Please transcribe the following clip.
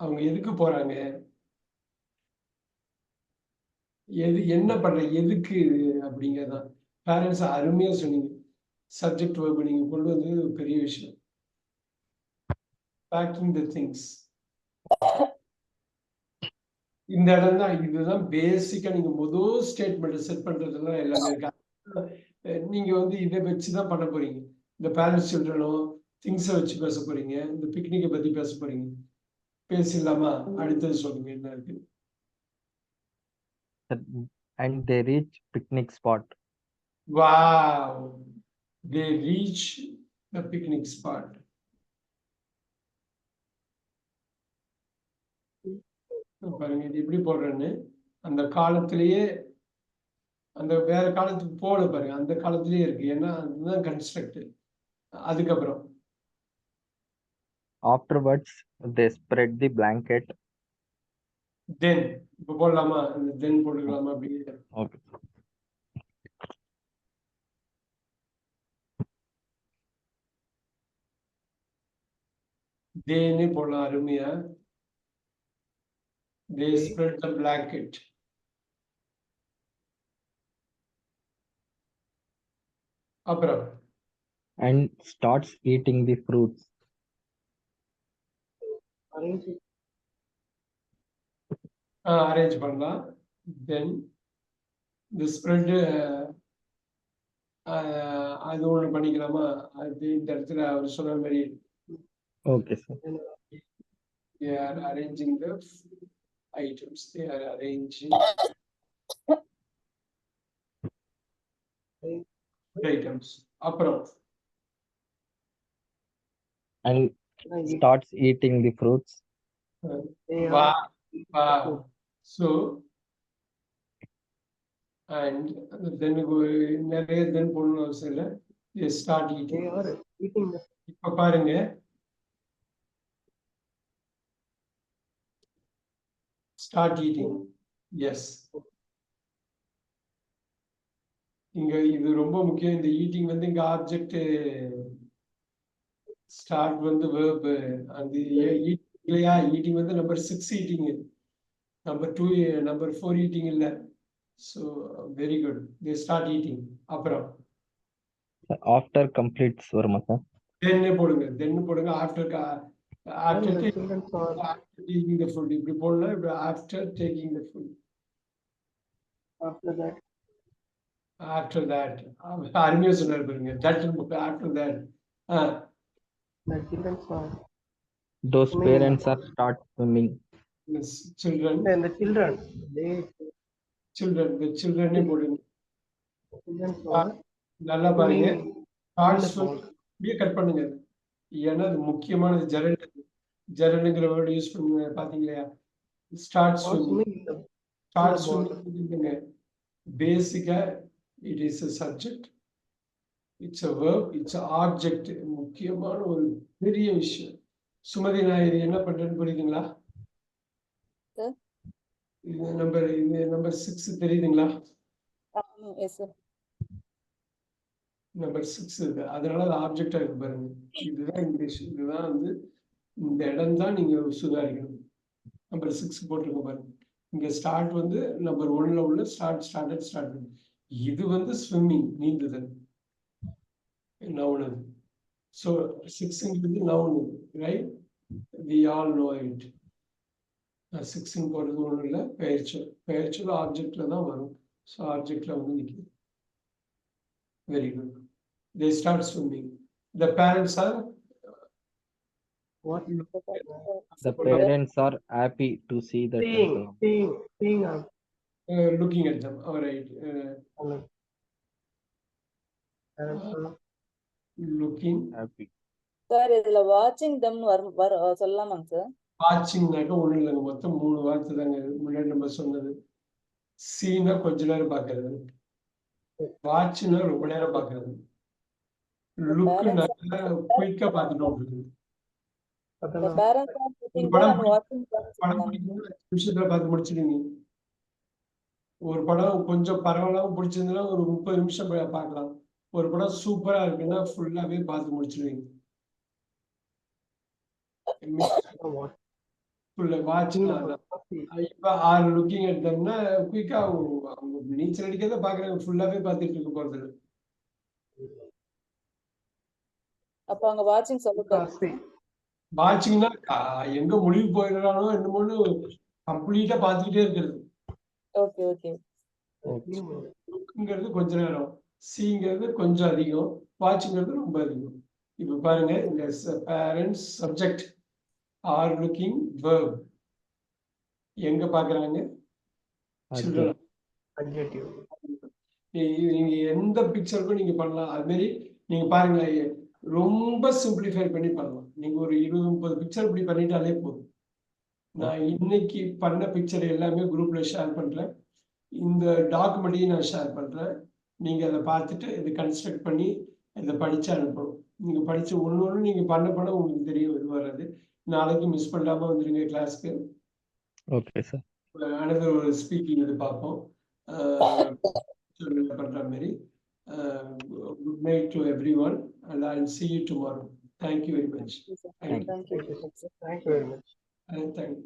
அவங்க எதுக்கு போறாங்க? எது என்ன பண்ற எதுக்கு இது அப்படிங்கறதான் பேரண்ட்ஸ் அருமையா சொன்னீங்க. சப்ஜெக்ட் வேர்பு நீங்க கொண்டு வந்தது ஒரு பெரிய விஷயம். பேக்கிங் த திங்ஸ் இந்த இடம் தான் இதுதான் பேசிக்கா நீங்க முதல் ஸ்டேட்மெண்ட் செட் பண்றதுலாம் எல்லாமே இருக்கு. நீங்க வந்து இதை வச்சுதான் பண்ண போறீங்க. இந்த பேரண்ட்ஸ் சில்ட்ரனோ திங்ஸை வச்சு பேச போறீங்க. இந்த பிக்னிக்கை பத்தி பேச போறீங்க. பேசிடலாமா அடுத்தது சொல்லுங்க என்ன இருக்கு and they reach picnic spot. Wow. They reach the picnic spot. பாருங்க இது எப்படி போடுறேன்னு அந்த காலத்திலேயே அந்த வேற காலத்துக்கு போல பாருங்க அந்த காலத்திலேயே இருக்கு ஏன்னா அதுதான் கன்ஸ்ட்ரக்ட் அதுக்கப்புறம் Afterwards, they spread the blanket. தென் இப்ப போடலாமா இந்த தென் போட்டுக்கலாமா அப்படி Okay. தேனே போடலாம் அருமையா தே ஸ்ப்ரெட் த பிளாங்கெட் அப்புறம் and starts eating the fruits. Arrange பண்ணலாம் தென் இந்த ஸ்ப்ரெட்டு அது ஒன்று பண்ணிக்கலாமா அது இந்த இடத்துல அவர் சொன்ன மாதிரி Okay, sir. they are arranging the items they are arranging items அப்புறம் And starts eating the fruits. Wow, wow. So, and then go- நிறைய then போடணும் அவசியம் இல்லை they start eating. இப்ப பாருங்க start eating yes இங்க இது ரொம்ப முக்கியம் இந்த ஈட்டிங் வந்து இங்க ஆப்ஜெக்ட் ஸ்டார்ட் வந்து verb அந்த இல்லையா? ஈட்டிங் வந்து number six eating number two number four eating இல்ல. So very good they start eating அப்புறம்? After completes Varma, sir. தென்னு போடுங்க. தென்னு போடுங்க. After after taking the food இப்படி போடலாம் இப்படி after taking the food After that, after that அருமையா சொன்னார் பாருங்க. That after that the children saw. Those Swimming. parents are start swimming. Children And the children, they, children இந்த சில்ட்ரனே போடுங்க children saw. நல்லா பாருங்க swimming starts in the pond. அப்படியே cut பண்ணுங்க அது. ஏன்னா அது முக்கியமானது ஜெரண்ட் ஜெரண்டுங்கிற வேர்டு யூஸ் பண்ணுங்க பாத்தீங்களா start Or swimming swimming in the, start the water. Swimming பேசிக்கா it is a subject it's a verb it's object முக்கியமான ஒரு பெரிய விஷயம். சுமதி நான் இது என்ன பண்றேன்னு புரியுதுங்களா. இது நம்பர் இது நம்பர் சிக்ஸ் தெரியுதுங்களா? நம்பர் சிக்ஸ் இது. அதனால அது ஆப்ஜெக்டா இருக்கு பாருங்க. இதுதான் இங்கிலீஷ் இதுதான் வந்து இந்த இடம் தான் நீங்க சுதாரிக்கணும். நம்பர் சிக்ஸ் போட்டிருக்க பாருங்க. இங்க ஸ்டார்ட் வந்து நம்பர் ஒன்ல உள்ள ஸ்டார்ட் ஸ்டார்டட் ஸ்டார்ட் இது வந்து ஸ்விம்மிங் நீந்துதல். நவுன் அது so சிக்ஸுங்கிறது noun right we all know it சிக்ஸுன்னு போடுறது ஒன்றும் இல்லை பெயர்ச்சொல் பெயர்ச்சொல் ஆப்ஜெக்ட்ல தான் வரும் ஸோ ஆப்ஜெக்ட்ல வந்து நிற்குது very good they start swimming the parents are What? The parents are happy to see the Seeing, children. seeing, seeing us. Looking at them right Parents are looking Happy. Sir இதுல வாட்சிங் தம் வரும் வர சொல்லலாமாங்க sir வாட்சிங்னாக்க ஒன்றும் இல்லைங்க. மொத்தம் மூணு வார்த்தை தாங்க. முன்னாடி நம்ம சொன்னது. சீனா கொஞ்ச நேரம் பார்க்கறது வாட்ச்னா ரொம்ப நேரம் பார்க்கறது லுக்குனாக்க குயிக்கா பார்த்துட்டு அஞ்சு நிமிஷத்துல பார்த்து முடிச்சிடுங்க. ஒரு படம் கொஞ்சம் பரவாயில்லாம பிடிச்சிருந்ததுன்னா ஒரு முப்பது நிமிஷம் போய் பார்க்கலாம். ஒரு படம் சூப்பரா இருக்குன்னா ஃபுல்லாவே பார்த்து அதான் இப்ப ஆர் லுக்கிங் எடுத்தோம்னா குயிக்கா அவங்க நீச்சல் அடிக்கிறத பாக்குறாங்க ஃபுல்லாவே பார்த்துட்டு இருக்க போறது. அப்ப அங்க வாட்சிங் See, வாட்சிங்னா எங்க முடிவு போயிடுறானோ என்னமோன்னு கம்ப்ளீட்டா பார்த்துக்கிட்டே இருக்கிறது. ஓகே ஓகே லுக்குங்கிறது கொஞ்ச நேரம். சீங்கிறது கொஞ்சம் அதிகம். வாட்சிங்கிறது ரொம்ப அதிகம். இப்ப பாருங்க இந்த parents subject are looking verb. எங்க பாக்குறாங்க. நீங்க எந்த பிக்சருக்கும் நீங்க பண்ணலாம். அது மாதிரி நீங்க பாருங்க ரொம்ப சிம்பிளிஃபை பண்ணி பண்ணலாம். நீங்க ஒரு இருபது முப்பது பிக்சர் இப்படி பண்ணிட்டாலே போதும். நான் இன்னைக்கு பண்ண பிக்சர் எல்லாமே குரூப்ல ஷேர் பண்றேன். இந்த டாக்குமெண்ட்டையும் நான் ஷேர் பண்றேன். நீங்க அதை பார்த்துட்டு இதை கன்ஸ்ட்ரக்ட் பண்ணி இதை படிச்சு அனுப்பணும். நீங்க படிச்சு ஒன்று ஒன்று நீங்க பண்ண பண்ண உங்களுக்கு தெரியும் இது வராது நாளைக்கு மிஸ் பண்ணாம வந்துருங்க கிளாஸ்க்கு ஓகே சார் அனதர் ஒரு ஸ்பீக்கிங் இது பார்ப்போம். பண்ற மாதிரி good night to everyone and I see you tomorrow thank you very much thank you very much. Thank you